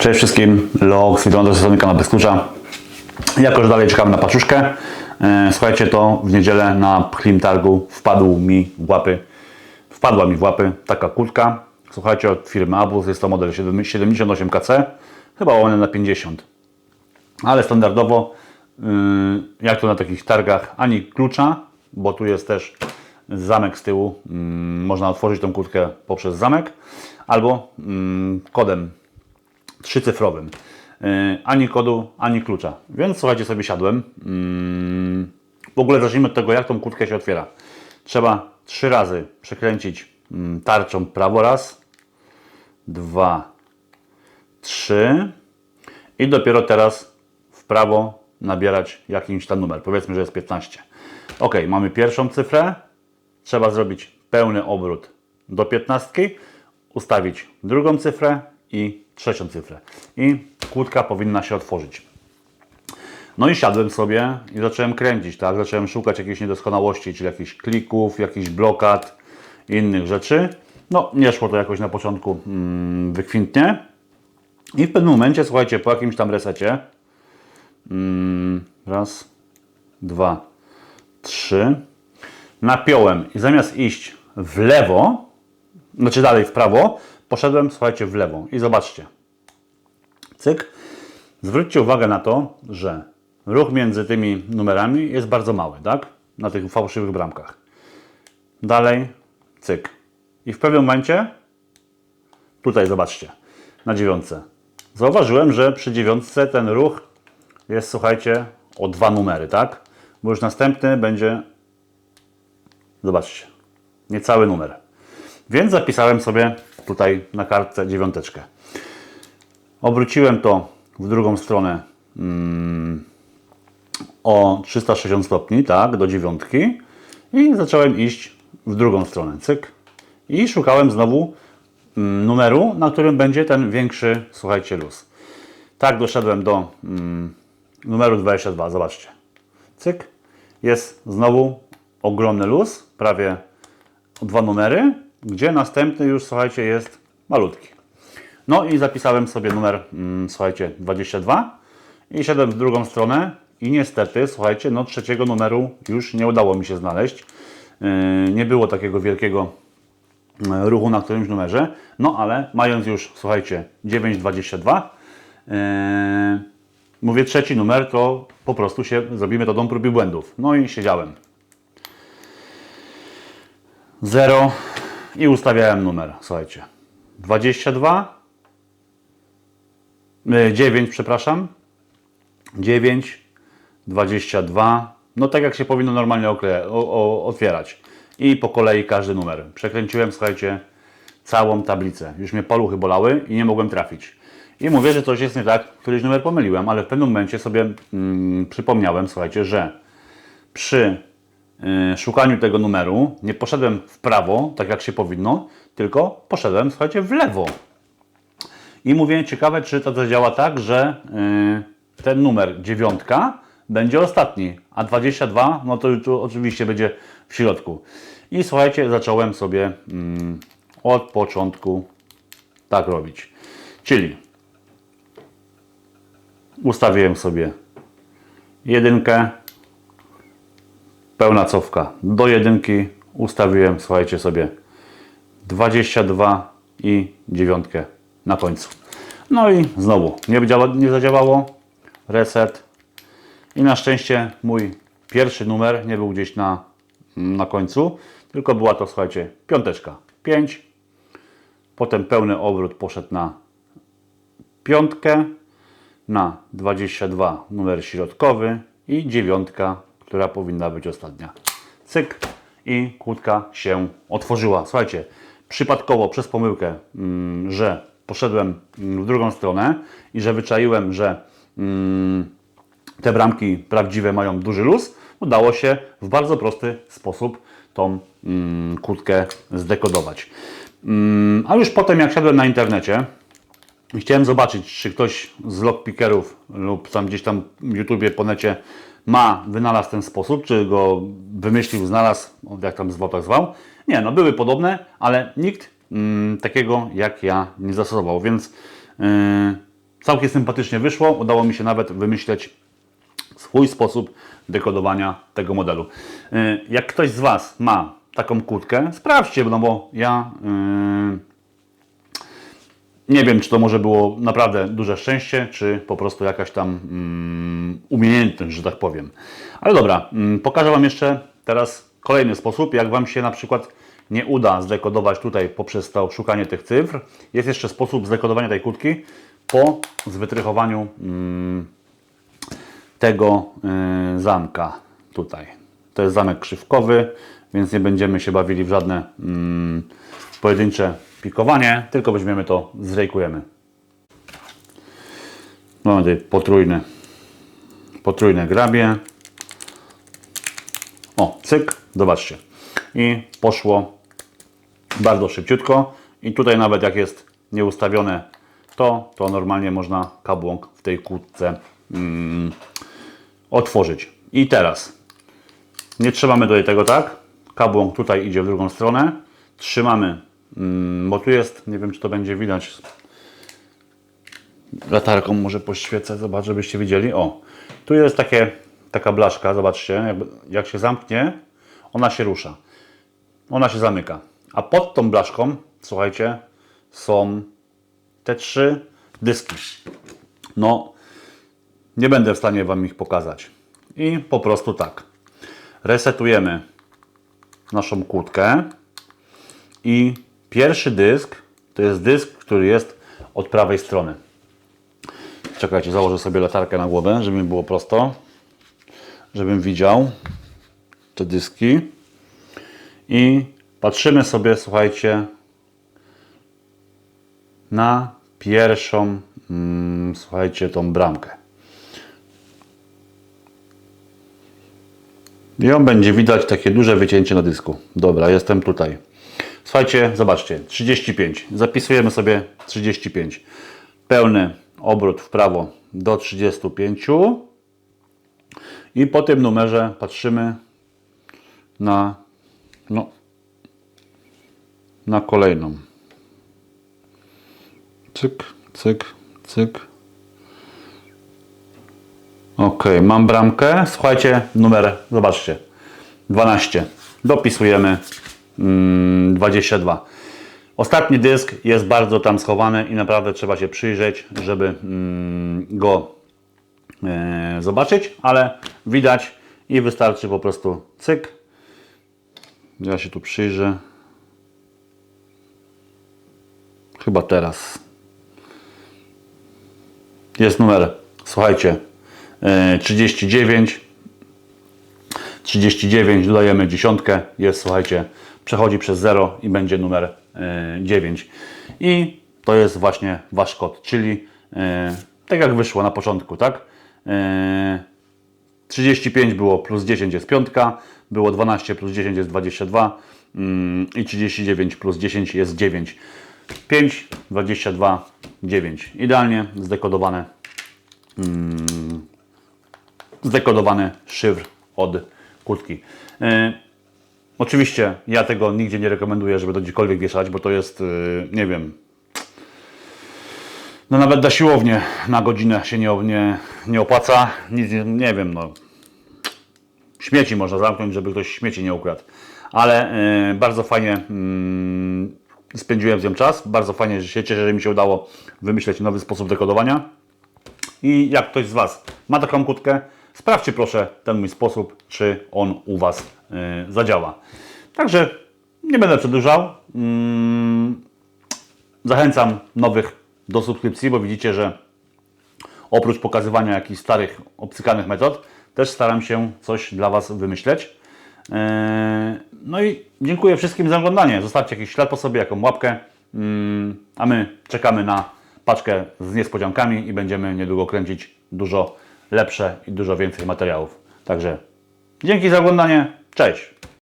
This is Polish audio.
Cześć wszystkim, Log, wygląda ze strony kanału Bez Klucza. Jako, że dalej czekamy na paczuszkę, e, słuchajcie, to w niedzielę na Pchlim Targu wpadł mi w łapy, wpadła mi w łapy taka kurtka, słuchajcie, od firmy Abus, jest to model 78KC, chyba one na 50. Ale standardowo, yy, jak to na takich targach, ani klucza, bo tu jest też zamek z tyłu, yy, można otworzyć tą kurtkę poprzez zamek, albo yy, kodem trzycyfrowym. Yy, Ani kodu, ani klucza. Więc słuchajcie, sobie siadłem. Yy, W ogóle zacznijmy od tego, jak tą kurtkę się otwiera. Trzeba trzy razy przekręcić yy, tarczą prawo raz, dwa, trzy i dopiero teraz w prawo nabierać jakiś tam numer. Powiedzmy, że jest 15. Ok, mamy pierwszą cyfrę. Trzeba zrobić pełny obrót do 15, ustawić drugą cyfrę i trzecią cyfrę. I kłódka powinna się otworzyć. No i siadłem sobie i zacząłem kręcić, tak? Zacząłem szukać jakiejś niedoskonałości, czyli jakichś klików, jakichś blokad, innych rzeczy. No, nie szło to jakoś na początku mm, wykwintnie. I w pewnym momencie, słuchajcie, po jakimś tam resecie, mm, raz, dwa, trzy, napiąłem i zamiast iść w lewo, znaczy dalej w prawo, poszedłem, słuchajcie, w lewo. I zobaczcie. Cyk. Zwróćcie uwagę na to, że ruch między tymi numerami jest bardzo mały, tak? Na tych fałszywych bramkach. Dalej, cyk. I w pewnym momencie, tutaj zobaczcie, na dziewiątce. Zauważyłem, że przy dziewiątce ten ruch jest, słuchajcie, o dwa numery, tak? Bo już następny będzie, zobaczcie, niecały numer. Więc zapisałem sobie tutaj na kartce dziewiąteczkę. Obróciłem to w drugą stronę mm, o 360 stopni, tak, do dziewiątki i zacząłem iść w drugą stronę, cyk. I szukałem znowu mm, numeru, na którym będzie ten większy, słuchajcie, luz. Tak doszedłem do mm, numeru 22, zobaczcie. Cyk. Jest znowu ogromny luz, prawie dwa numery, gdzie następny już, słuchajcie, jest malutki. No i zapisałem sobie numer, mm, słuchajcie, 22 i szedłem w drugą stronę i niestety, słuchajcie, no trzeciego numeru już nie udało mi się znaleźć. Yy, nie było takiego wielkiego yy, ruchu na którymś numerze, no ale mając już, słuchajcie, 9,22, yy, mówię trzeci numer, to po prostu się zrobimy to dom prób i błędów. No i siedziałem. 0 i ustawiałem numer, słuchajcie. 22 9, przepraszam. 9, 22. No tak jak się powinno normalnie okle- o, o, otwierać. I po kolei każdy numer. Przekręciłem, słuchajcie, całą tablicę. Już mnie paluchy bolały i nie mogłem trafić. I mówię, że coś jest nie tak, któryś numer pomyliłem, ale w pewnym momencie sobie mm, przypomniałem, słuchajcie, że przy szukaniu tego numeru nie poszedłem w prawo, tak jak się powinno, tylko poszedłem, słuchajcie, w lewo. I mówię, ciekawe, czy to zadziała tak, że yy, ten numer dziewiątka będzie ostatni, a 22, no to już oczywiście będzie w środku. I słuchajcie, zacząłem sobie mm, od początku tak robić. Czyli ustawiłem sobie jedynkę, pełna cofka do jedynki, ustawiłem, słuchajcie sobie 22 i dziewiątkę na końcu. No i znowu nie, działa, nie zadziałało. Reset. I na szczęście mój pierwszy numer nie był gdzieś na, na końcu, tylko była to, słuchajcie, piąteczka. 5. Potem pełny obrót poszedł na piątkę, na 22 numer środkowy i dziewiątka, która powinna być ostatnia. Cyk i kłódka się otworzyła. Słuchajcie, przypadkowo przez pomyłkę, mm, że poszedłem mm, w drugą stronę i że wyczaiłem, że mm, te bramki prawdziwe mają duży luz, udało się w bardzo prosty sposób tą kłódkę zdekodować. A już potem, jak siadłem na internecie, chciałem zobaczyć, czy ktoś z lockpickerów lub tam gdzieś tam w YouTubie po necie ma wynalazł ten sposób, czy go wymyślił, znalazł, jak tam zwał, tak zwał. Nie, no były podobne, ale nikt mm, takiego jak ja nie zastosował, więc yy, całkiem sympatycznie wyszło. Udało mi się nawet wymyśleć swój sposób dekodowania tego modelu. Y, Jak ktoś z Was ma taką kłódkę, sprawdźcie, no bo ja yy, nie wiem, czy to może było naprawdę duże szczęście, czy po prostu jakaś tam mm, umiejętność, że tak powiem. Ale dobra, mm, pokażę Wam jeszcze teraz kolejny sposób, jak Wam się na przykład nie uda zdekodować tutaj poprzez to szukanie tych cyfr. Jest jeszcze sposób zdekodowania tej kłódki po zwytrychowaniu mm, tego y, zamka tutaj. To jest zamek krzywkowy, więc nie będziemy się bawili w żadne mm, pojedyncze pikowanie, tylko weźmiemy to, zrejkujemy. Mamy tutaj potrójne, potrójne grabie. O, cyk, zobaczcie. I poszło bardzo szybciutko. I tutaj nawet jak jest nieustawione to, to normalnie można kabłąk w tej kłódce mm, otworzyć. I teraz nie trzymamy tutaj tego tak. Kabłąk tutaj idzie w drugą stronę. Trzymamy, mm, bo tu jest, nie wiem czy to będzie widać. Latarką może poświecę, zobacz, żebyście widzieli. O, tu jest takie, taka blaszka, zobaczcie, jak się zamknie, ona się rusza. Ona się zamyka. A pod tą blaszką, słuchajcie, są te trzy dyski. No, nie będę w stanie Wam ich pokazać. I po prostu tak. Resetujemy naszą kłódkę. I pierwszy dysk to jest dysk, który jest od prawej strony. Czekajcie, założę sobie latarkę na głowę, żeby mi było prosto. Żebym widział te dyski. I patrzymy sobie, słuchajcie, na pierwszą, mm, słuchajcie, tą bramkę. I ją będzie widać takie duże wycięcie na dysku. Dobra, jestem tutaj. Słuchajcie, zobaczcie, 35. Zapisujemy sobie 35. Pełny obrót w prawo do 35. I po tym numerze patrzymy na, no, na kolejną. Cyk, cyk, cyk. Ok, mam bramkę. Słuchajcie, numer, zobaczcie, 12. Dopisujemy mm, 22. Ostatni dysk jest bardzo tam schowany i naprawdę trzeba się przyjrzeć, żeby mm, go e, zobaczyć, ale widać i wystarczy po prostu cyk. Ja się tu przyjrzę. Chyba teraz. Jest numer, słuchajcie, 39. 39, dodajemy dziesiątkę, jest, słuchajcie, przechodzi przez 0 i będzie numer e, 9. I to jest właśnie Wasz kod, czyli e, tak jak wyszło na początku, tak? E, 35 było plus 10 jest piątka, było 12 plus 10 jest 22 mm, i 39 plus 10 jest 9. 5, 22, 9. Idealnie zdekodowane, mm, zdekodowany szyfr od kłódki. E, oczywiście ja tego nigdzie nie rekomenduję, żeby to gdziekolwiek wieszać, bo to jest, e, nie wiem, no nawet na siłownię na godzinę się nie, nie, nie opłaca. Nic, nie, nie wiem, no. Śmieci można zamknąć, żeby ktoś śmieci nie ukradł. Ale e, bardzo fajnie mm, spędziłem z nią czas. Bardzo fajnie, że się cieszę, że mi się udało wymyśleć nowy sposób dekodowania. I jak ktoś z Was ma taką kłódkę, sprawdźcie proszę ten mój sposób, czy on u Was y, zadziała. Także nie będę przedłużał. Mm, zachęcam nowych do subskrypcji, bo widzicie, że oprócz pokazywania jakichś starych, obcykanych metod, też staram się coś dla Was wymyśleć. Yy, No i dziękuję wszystkim za oglądanie. Zostawcie jakiś ślad po sobie, jaką łapkę. Yy, A my czekamy na paczkę z niespodziankami i będziemy niedługo kręcić dużo lepsze i dużo więcej materiałów. Także dzięki za oglądanie. Cześć!